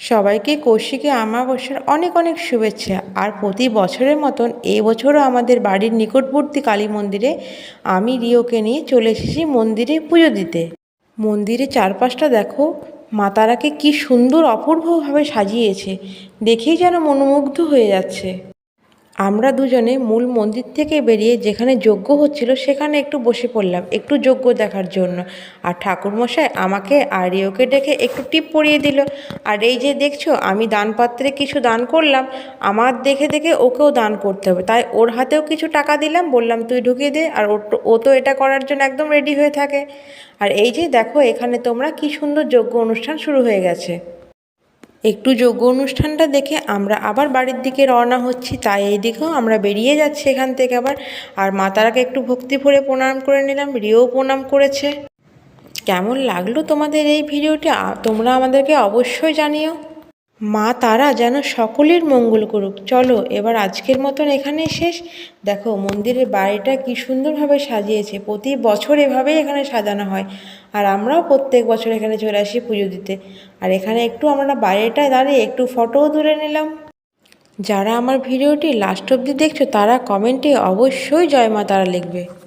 সবাইকে কৌশিকে আমাবস্যার অনেক অনেক শুভেচ্ছা। আর প্রতি বছরের মতন এবছরও আমাদের বাড়ির নিকটবর্তী কালী মন্দিরে আমি রিওকে নিয়ে চলে এসেছি মন্দিরে পুজো দিতে। মন্দিরে চারপাশটা দেখো মাতারাকে কি সুন্দর অপূর্বভাবে সাজিয়েছে। দেখেই যেন মনোমুগ্ধ হয়ে যাচ্ছে। আমরা দুজনে মূল মন্দির থেকে বেরিয়ে যেখানে যজ্ঞ হচ্ছিল সেখানে একটু বসে পড়লাম, একটু যজ্ঞ দেখার জন্য। আর ঠাকুরমশাই আমাকে আর রিওকে ডেকে একটু টিপ পরিয়ে দিল। আর এই যে দেখছ, আমি দানপাত্রে কিছু দান করলাম, আমার দেখে দেখে ওকেও দান করতে হবে। তাই ওর হাতেও কিছু টাকা দিলাম, বললাম, তুই ঢুকিয়ে দে। আর ও তো এটা করার জন্য একদম রেডি হয়ে থাকে। আর এই যে দেখো, এখানে তোমরা কি সুন্দর যজ্ঞ অনুষ্ঠান শুরু হয়ে গেছে। একটু যোগ্য অনুষ্ঠানটা দেখে আমরা আবার বাড়ির দিকে রওনা হচ্ছি। তাই এই দিকেও আমরা বেরিয়ে যাচ্ছি এখান থেকে আবার। আর মাতারাকে একটু ভক্তি ভরে প্রণাম করে নিলাম, রিও প্রণাম করেছে। কেমন লাগল তোমাদের এই ভিডিওটি? তোমরা আমাদেরকে অবশ্যই জানিও। মা তারা যেন সকলের মঙ্গল করুক। চলো, এবার আজকের মতন এখানেই শেষ। দেখো, মন্দিরের বাড়িটা কি সুন্দরভাবে সাজিয়েছে। প্রতি বছর এভাবেই এখানে সাজানো হয়। আর আমরাও প্রত্যেক বছর এখানে চলে আসি পুজো দিতে। আর এখানে একটু আমরা বাইরেটায় দাঁড়িয়ে একটু ফটোও তুলে নিলাম। যারা আমার ভিডিওটি লাস্ট অবধি দেখছ, তারা কমেন্টে অবশ্যই জয় মা তারা লিখবে।